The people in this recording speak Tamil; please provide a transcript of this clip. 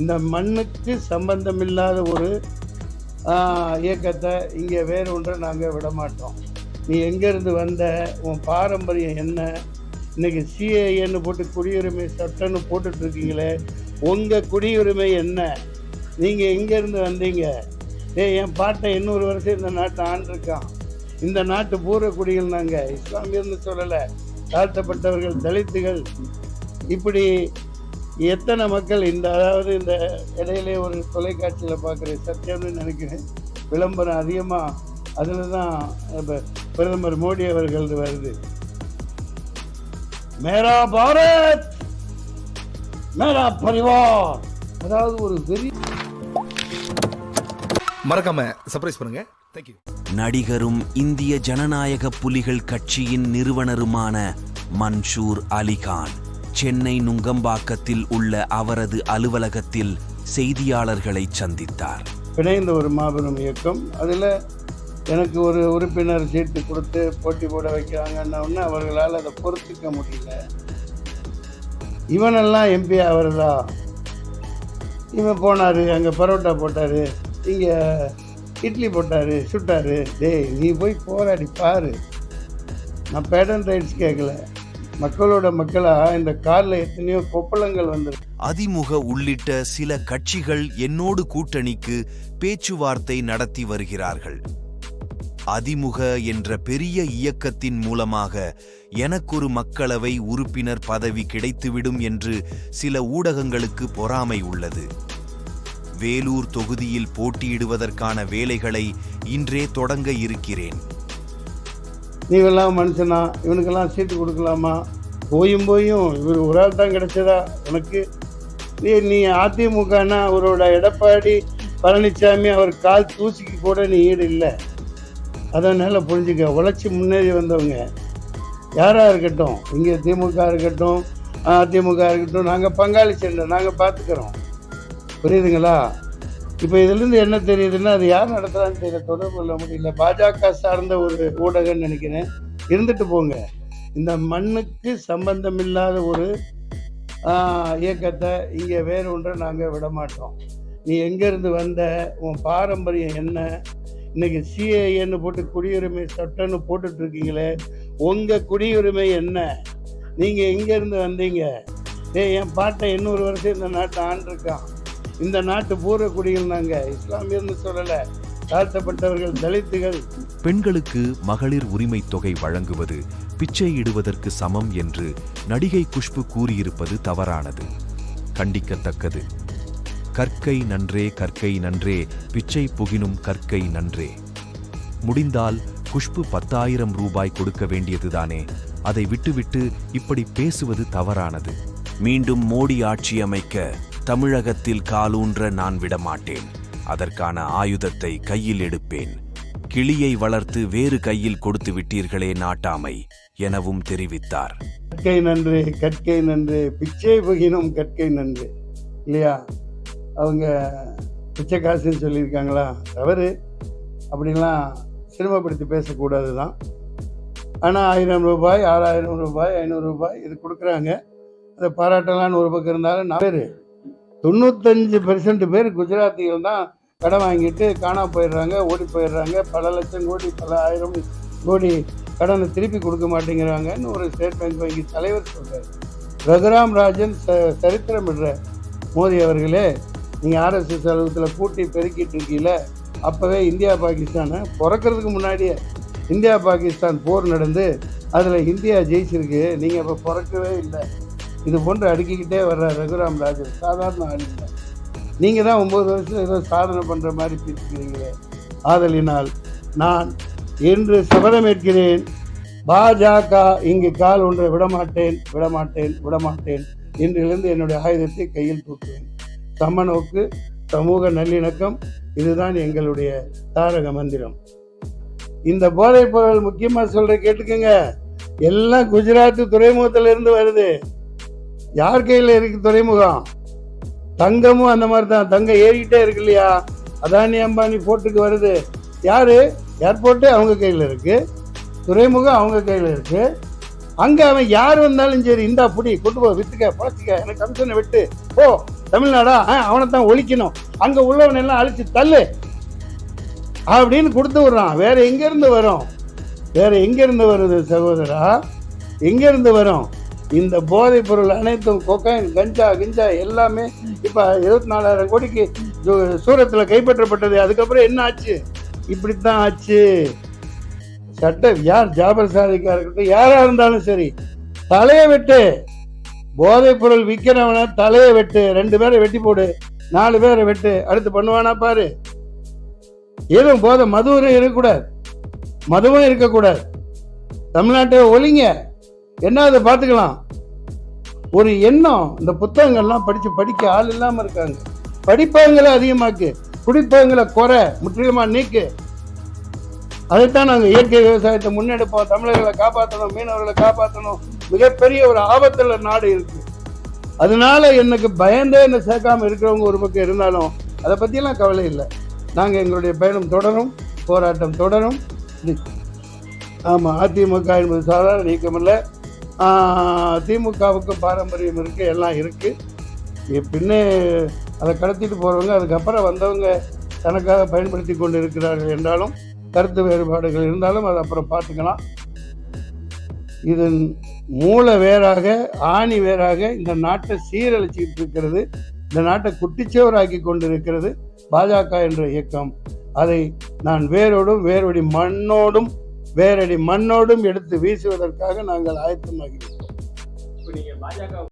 இந்த மண்ணுக்கு சம்பந்தமில்லாத ஒரு இயக்கத்தை இங்கே வேறு ஒன்றை நாங்கள் விட மாட்டோம். நீ எங்கேருந்து வந்த உன் பாரம்பரியம் என்ன? இன்னைக்கு சிஏஏன்னு போட்டு குடியுரிமை சட்டம்னு போட்டுட்ருக்கீங்களே உங்கள் குடியுரிமை என்ன? நீங்கள் எங்கேருந்து வந்தீங்க? ஏய் என் பாட்டை இன்னொரு வருஷம் இந்த நாட்டை ஆண்டிருக்கான். இந்த நாட்டு பூர்வ குடிகள் நாங்கள் இஸ்லாமியர்னு சொல்லலை. தாழ்த்தப்பட்டவர்கள் தலித்துகள் இப்படி எத்தனை மக்கள் இந்த அதாவது இந்த இடையிலே ஒரு தொலைக்காட்சியில் பார்க்குற சத்தியம்னு நினைக்கிறேன். விளம்பரம் அதிகமாக அதில் தான் இப்ப பிரதமர் மோடி அவர்கள் வருது. மேரா பாரத்! மேரா பரிவார்! அதாவது ஒரு வெறி மறக்காம சர்ப்ரைஸ் பண்ணுங்க. தேங்க்யூ நடிகரும் இந்திய ஜனநாயக புலிகள் கட்சியின் நிறுவனருமான மன்சூர் அலிகான். சென்னை நுங்கம்பாக்கத்தில் உள்ள அவரது அலுவலகத்தில் செய்தியாளர்களை சந்தித்தார். பிணைந்த ஒரு மாபெரும் இயக்கம். அதில் எனக்கு ஒரு உறுப்பினர் சீட்டு கொடுத்து போட்டி போட வைக்கிறாங்கன்னா உடனே அவர்களால் அதை பொறுத்துக்க முடியல. இவனெல்லாம் எம்பி ஆகிறதா இவன் போனார் அங்கே பரோட்டா போட்டார் இங்கே இட்லி போட்டார் சுட்டார். டேய் நீ போய் போராடி பாரு. நான் பேட்டன் ரைட்ஸ் கேட்கல மக்களோட மக்களா இந்த கார்ல எத்தனையோ கொப்பளங்கள் வந்திருக்கு. அதிமுக உள்ளிட்ட சில கட்சிகள் என்னோடு கூட்டணிக்கு பேச்சுவார்த்தை நடத்தி வருகிறார்கள். அதிமுக என்ற பெரிய இயக்கத்தின் மூலமாக எனக்கொரு மக்களவை உறுப்பினர் பதவி கிடைத்துவிடும் என்று சில ஊடகங்களுக்கு பொறாமை உள்ளது. வேலூர் தொகுதியில் போட்டியிடுவதற்கான வேலைகளை இன்றே தொடங்க இருக்கிறேன். நீவெல்லாம் மனுஷனா இவனுக்கெல்லாம் சீட்டு கொடுக்கலாமா? போயும் போயும் இவர் ஒரு ஆள் தான் கிடைச்சதா? உனக்கு? நீ நீ அதிமுகனா? அவரோட எடப்பாடி பழனிசாமி அவர் கால் தூசிக்கு கூட நீ ஈடு இல்லை. அதனால புரிஞ்சுக்க. உழைச்சி முன்னேறி வந்தவங்க. யாராக இருக்கட்டும். இங்கே திமுக இருக்கட்டும் அதிமுக இருக்கட்டும் நாங்கள் பங்காளி சண்டை நாங்கள் பார்த்துக்கிறோம் புரியுதுங்களா? இப்போ இதுலேருந்து என்ன தெரியுதுன்னா அது யார் நடத்துகிறான்னு தெரியல தொடர்பு கொள்ள முடியல. பாஜக சார்ந்த ஒரு ஊடகம்னு நினைக்கிறேன். இருந்துட்டு போங்க. இந்த மண்ணுக்கு சம்பந்தமில்லாத ஒரு இயக்கத்தை இங்கே வேறு ஒன்றை நாங்கள் விட மாட்டோம் நீ எங்கேருந்து வந்த உன் பாரம்பரியம் என்ன? இன்றைக்கி சிஏஏன்னு போட்டு குடியுரிமை சட்டம்னு போட்டுட்ருக்கீங்களே உங்கள் குடியுரிமை என்ன? நீங்கள் எங்கேருந்து வந்தீங்க? ஏய் என் பாட்டை இன்னொரு வருஷம் இந்த நாட்டை ஆண்டிருக்கான். இந்த நாட்டு பூர்வ குடிகள் நாங்கள் இஸ்லாமியர்னு சொல்லலை. தாழ்த்தப்பட்டவர்கள் தலித்துகள். பெண்களுக்கு மகளிர் உரிமை தொகை வழங்குவது பிச்சை இடுவதற்கு சமம் என்று நடிகை குஷ்பு கூறியிருப்பது தவறானது. கண்டிக்கத்தக்கது. கற்கை நன்றே கற்கை நன்றே பிச்சை புகினும் கற்கை நன்றே. முடிந்தால் குஷ்பு பத்தாயிரம் ரூபாய் கொடுக்க வேண்டியதுதானே. அதை விட்டுவிட்டு இப்படி பேசுவது தவறானது. மீண்டும் மோடி ஆட்சி அமைக்க தமிழகத்தில் காலூன்ற நான் விடமாட்டேன். அதற்கான ஆயுதத்தை கையில் எடுப்பேன். கிளியை வளர்த்து வேறு கையில் கொடுத்து விட்டீர்களே நாட்டாமை எனவும் தெரிவித்தார். கற்கை நன்று கற்கை நன்று பிச்சை புகினும் கற்கை நன்று. இல்லையா? அவங்க பிச்சை காசுன்னு சொல்லியிருக்காங்களா? தவறு. அப்படிலாம் சிரமப்படுத்தி பேசக்கூடாது தான் ஆனால் ஆயிரம் ரூபாய் ஆறாயிரம் ரூபாய் ஐநூறு ரூபாய் இது கொடுக்குறாங்க. அதை பாராட்டலாம்னு ஒரு பக்கம் இருந்தாலும் நான் பேர் தொண்ணூத்தஞ்சு பெர்சன்ட் பேர் குஜராத்திகள் தான் கடன் வாங்கிட்டு காணா போயிடுறாங்க ஓடி போயிடுறாங்க. பல லட்சம் கோடி பல ஆயிரம் கோடி கடனை திருப்பி கொடுக்க மாட்டேங்கிறாங்கன்னு ஒரு ஸ்டேட் பேங்க் வங்கி தலைவர் சொல்கிறார் ரகுராம் ராஜன் ச சரித்திரமிடுற மோடி அவர்களே நீங்கள் ஆர்எஸ்எஸ் அலுவலகத்தில் கூட்டி பெருக்கிட்டு இருக்கீங்கள அப்போவே இந்தியா பாகிஸ்தானை பிறக்கிறதுக்கு முன்னாடியே இந்தியா பாகிஸ்தான் போர் நடந்து அதில் இந்தியா ஜெயிச்சிருக்கு நீங்கள் அப்போ பிறக்கவே இல்லை. இது போன்று அடுக்கிக்கிட்டே வர்ற ரகுராம் ராஜன் சாதாரண ஆள் நீங்கள் தான் ஒம்பது வருஷத்தில் ஏதோ சாதனை பண்ணுற மாதிரி பேசிக்கிறீங்களே. ஆதலினால் நான் என்று சபதமேற்கிறேன் பாஜக இங்கு கால் ஒன்றை விடமாட்டேன் விடமாட்டேன் விடமாட்டேன் இன்றிலிருந்து என்னுடைய ஆயுதத்தை கையில் தூக்குவேன். சமநோக்கு சமூக நல்லிணக்கம் இதுதான் எங்களுடைய தாரக மந்திரம். இந்த போதைப் பொருள் முக்கியமாக சொல்கிற கேட்டுக்கோங்க. எல்லாம் குஜராத் துறைமுகத்திலிருந்து வருது. யார் கையில் இருக்கு துறைமுகம்? தங்கமும் அந்த மாதிரி தான் தங்கம் ஏறிக்கிட்டே இருக்கு இல்லையா? அதானி அம்பானி போர்ட்டுக்கு வருது. யாரு? ஏர்போர்ட்டு அவங்க கையில் இருக்கு. துறைமுகம் அவங்க கையில் இருக்கு. அங்கே அவன் யார் வந்தாலும் சரி இந்தா புடி கொண்டு போ வித்துக்க பழச்சிக்க. எனக்கு கமிஷனை விட்டு போ. தமிழ்நாடா? அவனை தான் ஒழிக்கணும். அங்கே உள்ளவன் எல்லாம் அழிச்சு தள்ளு. அப்படின்னு கொடுத்து விட்றான். வேற எங்கேருந்து வரும்? வேற எங்கேருந்து வருது சகோதரா? எங்கேருந்து வரும்? இந்த போதைப் பொருள் அனைத்தும் கொக்கைன் கஞ்சா கிஞ்சா எல்லாமே இப்போ இருபத்தி நாலாயிரம் கோடிக்கு சூ- கைப்பற்றப்பட்டது. அதுக்கப்புறம் என்ன ஆச்சு? இப்படித்தான் ஆச்சு. சட்ட யார் ஜாபர் சாதிக்கா இருக்கட்டும் யாரா இருந்தாலும் சரி தலையை வெட்டு. போதைப் பொருள் விற்கிறவன தலையை வெட்டு. ரெண்டு பேரை வெட்டி போடு நாலு பேரை வெட்டு. அடுத்து பண்ணுவானா பாரு. எதுவும் போதை மதுவும் இருக்கக்கூடாது. மதுவும் இருக்கக்கூடாது. தமிழ்நாட்டை ஒழிங்க. என்ன அதை பார்த்துக்கலாம்? ஒரு எண்ணம். இந்த புத்தகங்கள்லாம் படித்து படிக்க ஆள் இல்லாமல் இருக்காங்க. படிப்பகங்களை அதிகமாக்கு. குடிப்பகங்களை குறை முற்றிலுமாக நீக்கு. அதைத்தான் நாங்கள் இயற்கை விவசாயத்தை முன்னெடுப்போம். தமிழர்களை காப்பாற்றணும் மீனவர்களை காப்பாற்றணும் மிகப்பெரிய ஒரு ஆபத்தில் நாடு இருக்கு. அதனால எனக்கு பயந்தே என்ன சேர்க்காம இருக்கிறவங்க ஒரு பக்கம் இருந்தாலும் அதை பற்றியெல்லாம் கவலை இல்லை. நாங்கள் எங்களுடைய பயணம் தொடரும் போராட்டம் தொடரும். ஆமாம் அதிமுக என்பது சாதாரண நீக்கமில்லை. திமுகவுக்கு பாரம்பரியம் இருக்கு எல்லாம் இருக்கு. பின்னே அதை கடத்திட்டு போறவங்க அதுக்கப்புறம் வந்தவங்க தனக்காக பயன்படுத்தி கொண்டு இருக்கிறார்கள் என்றாலும் கருத்து வேறுபாடுகள் இருந்தாலும் அதை அப்புறம் பார்த்துக்கலாம். இதன் மூல வேறாக ஆணி வேறாக இந்த நாட்டை சீரழிச்சிக்கிட்டு இருக்கிறது இந்த நாட்டை குட்டிச்சுவராக்கி கொண்டிருக்கிறது பாஜக என்ற இயக்கம். அதை நான் வேரோடும் வேரோடி மண்ணோடும் வேரடி மண்ணோடும் எடுத்து வீசுவதற்காக நாங்கள் ஆயத்தமாகிறோம். பாஜக